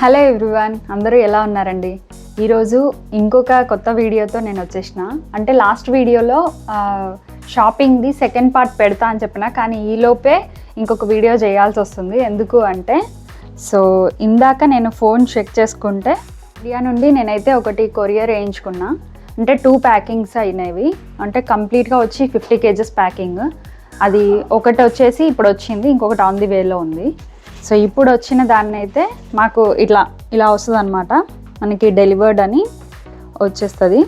Hello everyone అందరూ ఎలా ఉన్నారండి? ఈరోజు ఇంకొక కొత్త వీడియోతో నేను వచ్చేసిన. అంటే లాస్ట్ వీడియోలో షాపింగ్ది సెకండ్ పార్ట్ పెడతా అని చెప్పిన కానీ ఈలోపే ఇంకొక వీడియో చేయాల్సి వస్తుంది. ఎందుకు అంటే సో ఇందాక నేను ఫోన్ చెక్ చేసుకుంటే ఇండియా నుండి నేనైతే ఒకటి కొరియర్ వేయించుకున్నా. అంటే టూ ప్యాకింగ్స్ అయినవి. అంటే కంప్లీట్గా వచ్చి ఫిఫ్టీ కేజెస్ ప్యాకింగ్. అది ఒకటి వచ్చేసి ఇప్పుడు వచ్చింది ఇంకొకటి ఆన్ ది వేలో ఉంది. సో ఇప్పుడు వచ్చిన దాన్ని అయితే మాకు ఇట్లా ఇలా వస్తుంది అనమాట మనకి డెలివర్డ్ అని వచ్చేస్తుంది.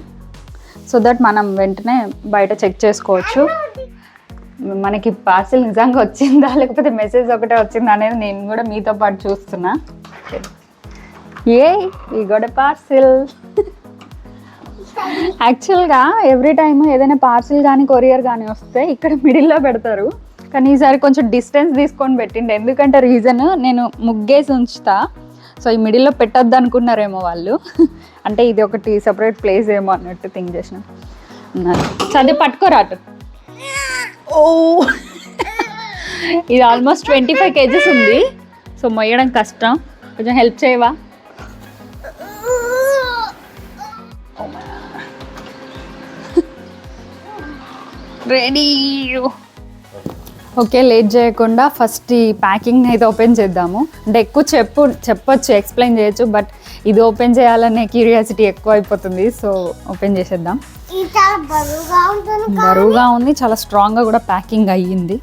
సో దట్ మనం వెంటనే బయట చెక్ చేసుకోవచ్చు. మనకి పార్సిల్ నిజంగా వచ్చిందా లేకపోతే మెసేజ్ ఒకటే వచ్చిందా అనేది నేను కూడా మీతో పాటు చూస్తున్నా. ఏ ఈ గొడ పార్సిల్. యాక్చువల్గా ఎవ్రీ టైమ్ ఏదైనా పార్సిల్ కానీ కొరియర్ కానీ వస్తే ఇక్కడ మిడిల్లో పెడతారు. కానీ ఈసారి కొంచెం డిస్టెన్స్ తీసుకొని పెట్టిండు. ఎందుకంటే రీజన్ నేను ముగ్గేసి ఉంచుతా. సో ఈ మిడిల్లో పెట్టొద్దు అనుకున్నారేమో వాళ్ళు. అంటే ఇది ఒకటి సపరేట్ ప్లేస్ ఏమో అన్నట్టు థింక్ చేసిన. చదివి పట్టుకోరా అటు. ఓ. ఇది ఆల్మోస్ట్ ట్వంటీ ఫైవ్ కేజెస్ ఉంది. సో మొయ్యడం కష్టం. కొంచెం హెల్ప్ చేయవా? రెడీ ఓకే లేట్ చేయకుండా ఫస్ట్ ఈ ప్యాకింగ్ అయితే ఓపెన్ చేద్దాము. అంటే ఎక్కువ చెప్పు చెప్పొచ్చు ఎక్స్ప్లెయిన్ చేయొచ్చు బట్ ఇది ఓపెన్ చేయాలనే క్యూరియాసిటీ ఎక్కువ అయిపోతుంది సో ఓపెన్ చేసేద్దాం. బరువుగా ఉంది చాలా స్ట్రాంగ్గా కూడా ప్యాకింగ్ అయ్యింది.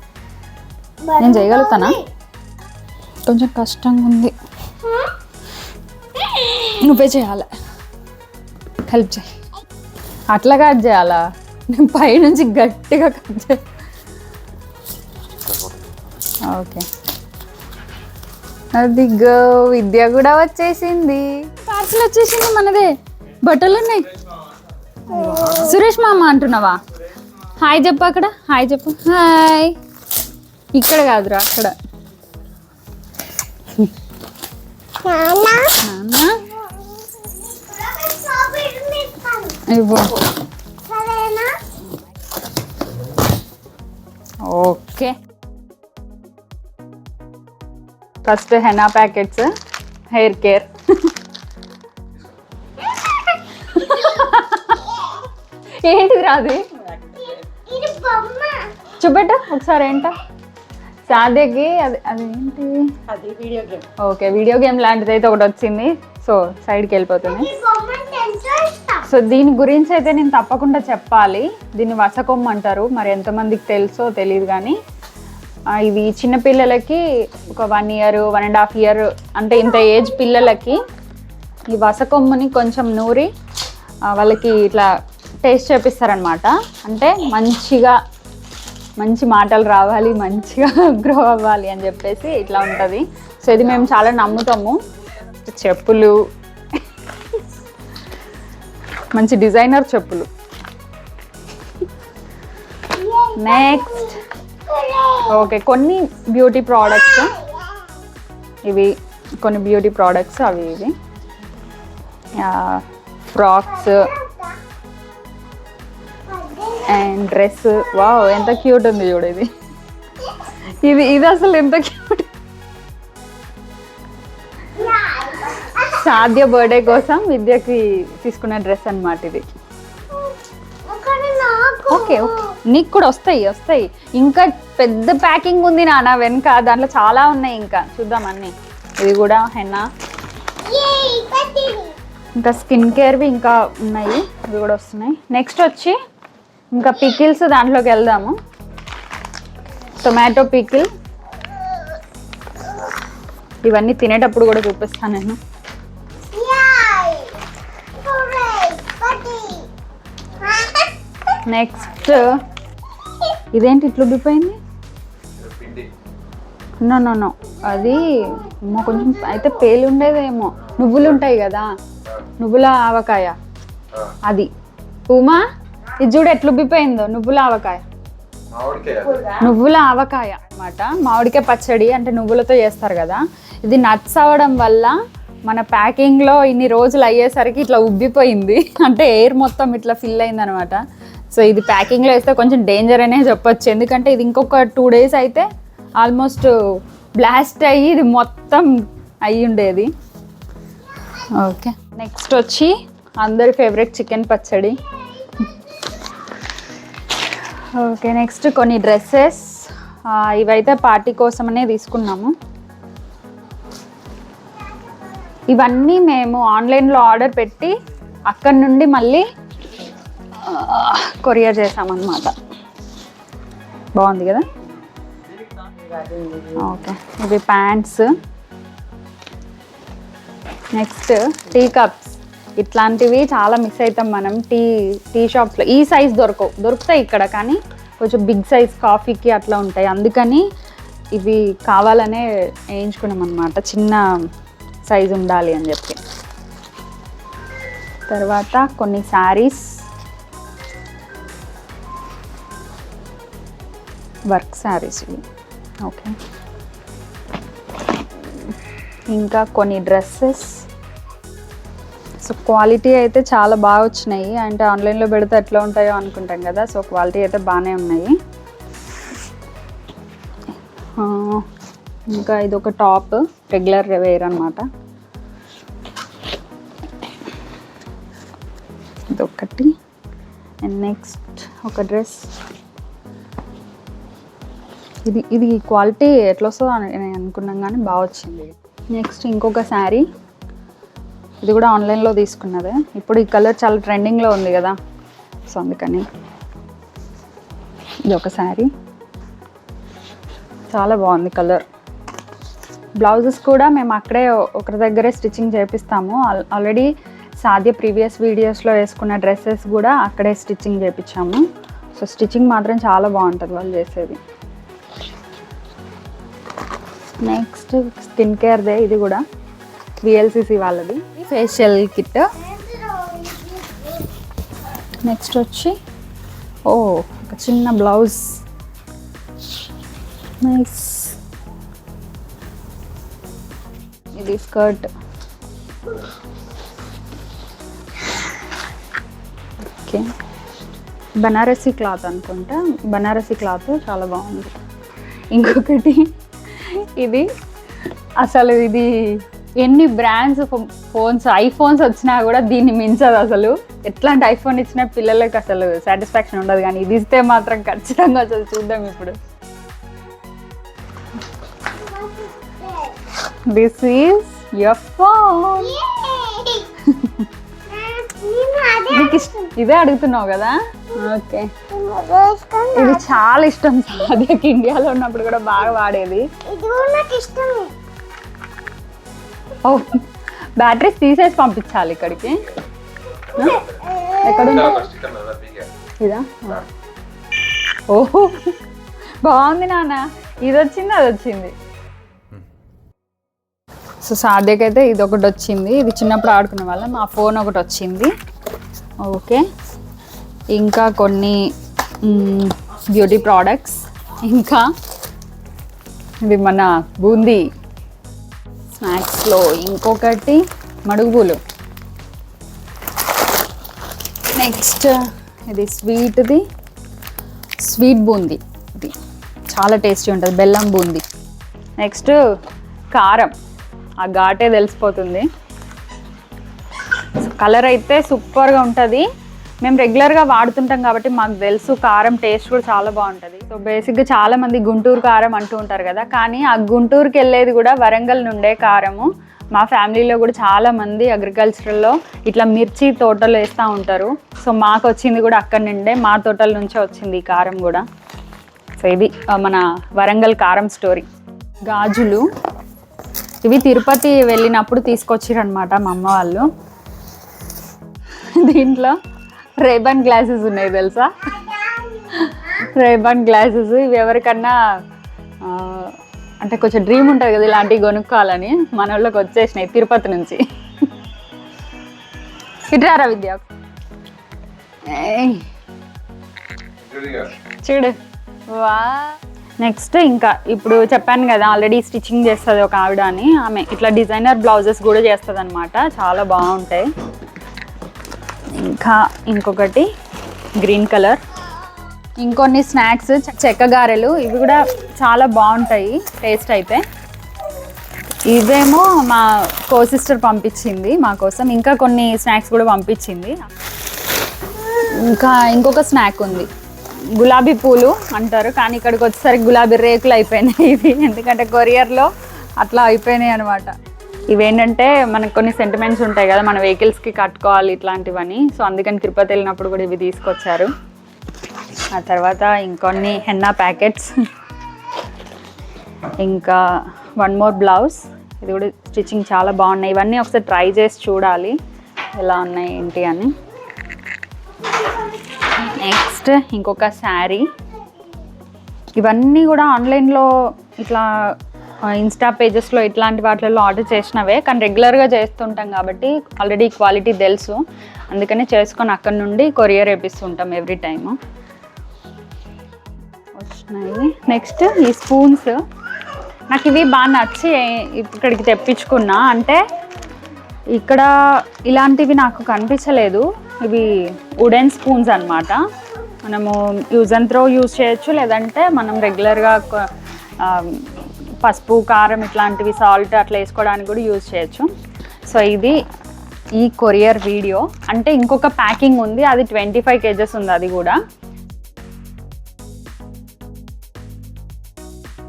నేను చేయగలుగుతానా? కొంచెం కష్టంగా ఉంది. నువ్వే చేయాలి. హెల్ప్ చేయి. అట్లా కట్ చేయాలా? నేను పైనుంచి గట్టిగా కట్ చేయాలి ఓకే. అదిగో విద్య కూడా వచ్చేసింది. పార్సల్ వచ్చేసింది మనదే. బట్టలు ఉన్నాయి. సురేష్ మామ అంటున్నావా? హాయ్ చెప్పు అక్కడ. హాయ్ చెప్పు. హాయ్ ఇక్కడ కాదురా అక్కడ. Okay. First henna packets hair care. ఏంటిది రాదు చూపెట్టు ఒకసారి ఏంట? సాధ్యకి అది అదేంటి ఓకే వీడియో గేమ్ లాంటిది అయితే ఒకటి వచ్చింది. సో సైడ్కి వెళ్ళిపోతుంది. సో దీని గురించి అయితే నేను తప్పకుండా చెప్పాలి. దీన్ని వసకొమ్మ అంటారు మరి ఎంతమందికి తెలుసో తెలియదు కానీ. ఆ, ఇది చిన్న పిల్లలకి ఒక one year one and half year అంటే ఇంత ఏజ్ పిల్లలకి ఈ వసకొమ్మని కొంచెం నూరి వాళ్ళకి ఇట్లా టేస్ట్ చేపిస్తారనమాట అంటే మంచిగా మంచి మాటలు రావాలి మంచిగా గ్రో అవ్వాలి అని చెప్పేసి ఇట్లా ఉంటుంది. సో ఇది మేము చాలా నమ్ముతాము. చెప్పులు. మంచి డిజైనర్ చెప్పులు. నెక్స్ట్ ఓకే కొన్ని బ్యూటీ ప్రోడక్ట్స్ ఇవి కొన్ని బ్యూటీ ప్రోడక్ట్స్ అవి ఇవి. ఫ్రాక్స్ అండ్ డ్రెస్ వావ్ ఎంత క్యూట్ ఉంది చూడు ఇది. ఇది ఇది అసలు ఎంత క్యూట్ సాధ్య బర్త్డే కోసం విద్యకి తీసుకున్న డ్రెస్ అన్నమాట ఇది. Okay okay. నీకు కూడా వస్తాయి వస్తాయి. ఇంకా పెద్ద ప్యాకింగ్ ఉంది నాన్న వెనక. దాంట్లో చాలా ఉన్నాయి ఇంకా. చూద్దాం అన్నీ. ఇది కూడా హెన్నా. ఇంకా స్కిన్ కేర్వి ఇంకా ఉన్నాయి. ఇవి కూడా వస్తున్నాయి. నెక్స్ట్ వచ్చి ఇంకా పికిల్స్ దాంట్లోకి వెళ్దాము. టొమాటో పికిల్ ఇవన్నీ తినేటప్పుడు కూడా చూపిస్తాను నేను! నెక్స్ట్ ఇదేంటి ఇట్లా ఉబ్బిపోయింది? No no no. అది కొంచెం అయితే పేలు ఉండేదేమో. నువ్వులు ఉంటాయి కదా? నువ్వుల ఆవకాయ. అది. ఉమా ఇది చూడు ఎట్లా ఉబ్బిపోయిందో. నువ్వుల ఆవకాయ. నువ్వుల ఆవకాయ అన్నమాట. మామిడికాయ పచ్చడి అంటే నువ్వులతో చేస్తారు కదా? ఇది నట్స్ అవ్వడం వల్ల మన ప్యాకింగ్లో ఇన్ని రోజులు అయ్యేసరికి ఇట్లా ఉబ్బిపోయింది. అంటే ఎయిర్ మొత్తం ఇట్లా ఫిల్ అయింది అనమాట సో ఇది ప్యాకింగ్లో వేస్తే కొంచెం డేంజర్ అనే చెప్పొచ్చు. ఎందుకంటే ఇది ఇంకొక టూ డేస్ అయితే ఆల్మోస్ట్ బ్లాస్ట్ అయ్యి ఇది మొత్తం అయ్యి ఉండేది. ఓకే నెక్స్ట్ వచ్చి అందరి ఫేవరెట్ చికెన్ పచ్చడి. ఓకే నెక్స్ట్ కొన్ని డ్రెస్సెస్ ఇవైతే పార్టీ కోసమనే తీసుకున్నాము. ఇవన్నీ మేము ఆన్లైన్లో ఆర్డర్ పెట్టి అక్కడ నుండి మళ్ళీ కొరియర్ చేసామన్నమాట బాగుంది కదా? ఓకే. ఇవి ప్యాంట్స్. Next tea cups. ఇట్లాంటివి చాలా మిస్ అవుతాం మనం. టీ టీ షాప్లో ఈ సైజ్ దొరకవు. దొరుకుతాయి ఇక్కడ కానీ కొంచెం బిగ్ సైజ్ కాఫీకి అట్లా ఉంటాయి. అందుకని ఇవి కావాలనే వేయించుకున్నాం అనమాట చిన్న సైజ్ ఉండాలి అని చెప్పి. తర్వాత కొన్ని శారీస్. వర్క్ శారీస్ ఇవి. ఓకే. ఇంకా కొన్ని డ్రెస్సెస్. సో క్వాలిటీ అయితే చాలా బాగా వచ్చినాయి. అంటే ఆన్లైన్లో పెడితే ఎట్లా ఉంటాయో అనుకుంటాం కదా సో క్వాలిటీ అయితే బాగానే ఉన్నాయి. ఇంకా ఇది ఒక టాప్ రెగ్యులర్ వేర్ అనమాట ఇదొకటి అండ్ నెక్స్ట్ ఒక డ్రెస్. ఇది ఇది క్వాలిటీ ఎట్లా వస్తుందో అని నేను అనుకున్నాం కానీ బాగా వచ్చింది. నెక్స్ట్ ఇంకొక శారీ. ఇది కూడా ఆన్లైన్లో తీసుకున్నదే. ఇప్పుడు ఈ కలర్ చాలా ట్రెండింగ్లో ఉంది కదా. సో అందుకని ఇది ఒక శారీ. చాలా బాగుంది కలర్ బ్లౌజెస్ కూడా మేము అక్కడే ఒకరి దగ్గరే స్టిచ్చింగ్ చేపిస్తాము. ఆల్- ఆల్రెడీ సాధ్య ప్రీవియస్ వీడియోస్లో వేసుకున్న డ్రెస్సెస్ కూడా అక్కడే స్టిచ్చింగ్ చేపించాము సో స్టిచ్చింగ్ మాత్రం చాలా బాగుంటుంది వాళ్ళు చేసేది. నెక్స్ట్ స్కిన్ కేర్దే ఇది కూడా విఎల్సిసి వాళ్ళది. ఫేషియల్ కిట్ నెక్స్ట్ వచ్చి ఓ ఒక చిన్న బ్లౌజ్. నైస్ ఇది స్కర్ట్. ఓకే బనారసి క్లాత్ అనుకుంటా. బనారసి క్లాత్ చాలా బాగుంది. ఇంకొకటి ఇది. అసలు ఇది ఎన్ని బ్రాండ్స్ ఫోన్స్ ఐఫోన్స్ వచ్చినా కూడా దీన్ని మించదు అసలు. ఎట్లాంటి ఐఫోన్ ఇచ్చిన పిల్లలకి అసలు సాటిస్ఫాక్షన్ ఉండదు కానీ ఇది ఇస్తే మాత్రం ఖచ్చితంగా అసలు చూద్దాం ఇప్పుడు. దిస్ ఈస్ యర్ ఫోన్ నీకు ఇదే అడుగుతున్నావు కదా? ఓకే. ఇది చాలా ఇష్టం సాధ్యకి ఇండియాలో ఉన్నప్పుడు కూడా బాగా వాడేది. ఇది కూడా నాకు ఇష్టమే. ఓ బ్యాటరీస్ తీసేసి పంపించాలి ఇక్కడికి. ఎక్కడ ఇదా ఓహో బాగుంది నాన్న ఇది? వచ్చింది అది వచ్చింది సో సాధ్యకి అయితే ఇది ఒకటి వచ్చింది ఇది చిన్నప్పుడు ఆడుకునే వాళ్ళం. మా ఫోన్ ఒకటి వచ్చింది ఓకే. ఇంకా కొన్ని బ్యూటీ ప్రోడక్ట్స్ ఇంకా ఇది మన బూందీ స్నాక్స్లో ఇంకొకటి మడుగులు నెక్స్ట్ ఇది స్వీట్ది. స్వీట్ బూందీ. ఇది చాలా టేస్టీ ఉంటుంది. బెల్లం బూందీ. నెక్స్ట్ కారం. ఆ ఘాటే తెలిసిపోతుంది. కలర్ అయితే సూపర్గా ఉంటుంది. మేము రెగ్యులర్గా వాడుతుంటాం కాబట్టి మాకు తెలుసు కారం టేస్ట్ కూడా చాలా బాగుంటుంది. సో బేసిక్గా చాలామంది గుంటూరు కారం అంటూ ఉంటారు కదా కానీ ఆ గుంటూరుకి వెళ్ళేది కూడా వరంగల్ నుండే కారము. మా ఫ్యామిలీలో కూడా చాలామంది అగ్రికల్చర్లో ఇట్లా మిర్చి తోటలు వేస్తూ ఉంటారు. సో మాకు వచ్చింది కూడా అక్కడి నుండే మా తోటల నుంచే వచ్చింది ఈ కారం కూడా. సో ఇది మన వరంగల్ కారం స్టోరీ. గాజులు. ఇవి తిరుపతి వెళ్ళినప్పుడు తీసుకొచ్చిరనమాట మా అమ్మ వాళ్ళు. దీంట్లో రేబన్ గ్లాసెస్ ఉన్నాయి తెలుసా? రేబన్ గ్లాసెస్ ఇవి ఎవరికన్నా అంటే కొంచెం డ్రీమ్ ఉంటుంది కదా ఇలాంటివి కొనుక్కోవాలని మన వాళ్ళకి వచ్చేసినాయి తిరుపతి నుంచి. ఇట్రారా విద్య? చూడు. వా. నెక్స్ట్ ఇంకా ఇప్పుడు చెప్పాను కదా ఆల్రెడీ స్టిచ్చింగ్ చేస్తుంది ఒక ఆవిడ అని. ఆమె ఇట్లా డిజైనర్ బ్లౌజెస్ కూడా చేస్తుంది అనమాట చాలా బాగుంటాయి. ఇంకా ఇంకొకటి గ్రీన్ కలర్. ఇంకొన్ని స్నాక్స్ చెక్క గారెలు ఇవి కూడా చాలా బాగుంటాయి టేస్ట్ అయితే. ఇవేమో మా కో సిస్టర్ పంపించింది మా కోసం. ఇంకా కొన్ని స్నాక్స్ కూడా పంపించింది. ఇంకా ఇంకొక స్నాక్ ఉంది. గులాబీ పూలు అంటారు కానీ ఇక్కడికి వచ్చేసరికి గులాబీ రేకులు అయిపోయినాయి ఇవి. ఎందుకంటే కొరియర్లో అట్లా అయిపోయినాయి అనమాట ఇవేంటంటే మనకు కొన్ని సెంటిమెంట్స్ ఉంటాయి కదా మన వెహికల్స్కి కట్టుకోవాలి ఇట్లాంటివని. సో అందుకని తిరుపతి వెళ్ళినప్పుడు కూడా ఇవి తీసుకొచ్చారు. ఆ తర్వాత ఇంకొన్ని హెన్నా ప్యాకెట్స్ ఇంకా వన్ మోర్ బ్లౌజ్ ఇది కూడా స్టిచ్చింగ్ చాలా బాగున్నాయి. ఇవన్నీ ఒకసారి ట్రై చేసి చూడాలి ఎలా ఉన్నాయి ఏంటి అని. నెక్స్ట్ ఇంకొక శారీ. ఇవన్నీ కూడా ఆన్లైన్లో ఇట్లా ఇన్స్టా పేజెస్లో ఇట్లాంటి వాటిల్లో ఆర్డర్ చేసినవే కానీ రెగ్యులర్గా చేస్తుంటాం కాబట్టి ఆల్రెడీ క్వాలిటీ తెలుసు. అందుకని చేసుకొని అక్కడ నుండి కొరియర్ వేపిస్తుంటాం ఎవ్రీ టైము వచ్చినాయి నెక్స్ట్ ఈ స్పూన్స్ నాకు ఇవి బాగా నచ్చి ఇక్కడికి తెప్పించుకున్నా. అంటే ఇక్కడ ఇలాంటివి నాకు కనిపించలేదు. ఇవి వుడెన్ స్పూన్స్ అనమాట మనము యూజ్ అండ్ త్రో యూజ్ చేయొచ్చు లేదంటే మనం రెగ్యులర్గా పసుపు కారం ఇట్లాంటివి సాల్ట్ అట్లా వేసుకోవడానికి కూడా యూజ్ చేయొచ్చు. సో ఇది ఈ కొరియర్ వీడియో. అంటే ఇంకొక ప్యాకింగ్ ఉంది అది ట్వంటీ ఫైవ్ కేజెస్ ఉంది అది కూడా.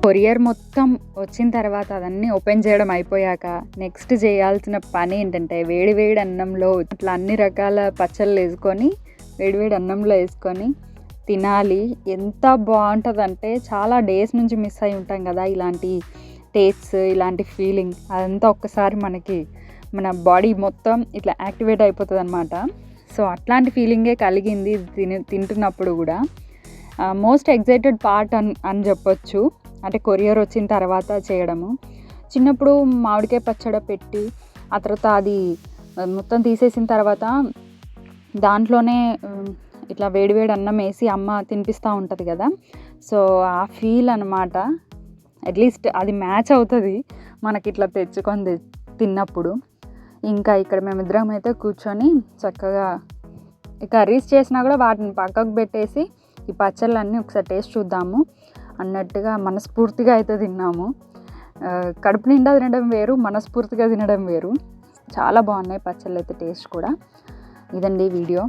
కొరియర్ మొత్తం వచ్చిన తర్వాత అదన్నీ ఓపెన్ చేయడం అయిపోయాక నెక్స్ట్ చేయాల్సిన పని ఏంటంటే వేడి వేడి అన్నంలో ఇట్లా అన్ని రకాల పచ్చళ్ళు వేసుకొని వేడి వేడి అన్నంలో వేసుకొని తినాలి. ఎంత బాగుంటుందంటే చాలా డేస్ నుంచి మిస్ అయి ఉంటాం కదా ఇలాంటి టేస్ట్స్ ఇలాంటి ఫీలింగ్ అదంతా ఒక్కసారి మనకి మన బాడీ మొత్తం ఇట్లా యాక్టివేట్ అయిపోతుంది అనమాట సో అట్లాంటి ఫీలింగే కలిగింది తిని తింటున్నప్పుడు కూడా మోస్ట్ ఎగ్జైటెడ్ పార్ట్ అని అని చెప్పొచ్చు. అంటే కొరియర్ వచ్చిన తర్వాత చేయడము. చిన్నప్పుడు మామిడికాయ పచ్చడి పెట్టి ఆ తర్వాత అది మొత్తం తీసేసిన తర్వాత దాంట్లోనే ఇట్లా వేడివేడి అన్నం వేసి అమ్మ తినిపిస్తూ ఉంటుంది కదా. సో ఆ ఫీల్ అనమాట అట్లీస్ట్ అది మ్యాచ్ అవుతుంది మనకి ఇట్లా తెచ్చుకొని తి- తిన్నప్పుడు. ఇంకా ఇక్కడ మేమిద్దరం అయితే కూర్చొని చక్కగా కర్రీస్ చేసినా కూడా వాటిని పక్కకు పెట్టేసి ఈ పచ్చళ్ళన్నీ ఒకసారి టేస్ట్ చూద్దాము. అన్నట్టుగా మనస్ఫూర్తిగా అయితే తిన్నాము. కడుపు నిండా తినడం వేరు మనస్ఫూర్తిగా తినడం వేరు. చాలా బాగున్నాయి పచ్చళ్ళు అయితే టేస్ట్ కూడా. ఇదండి video.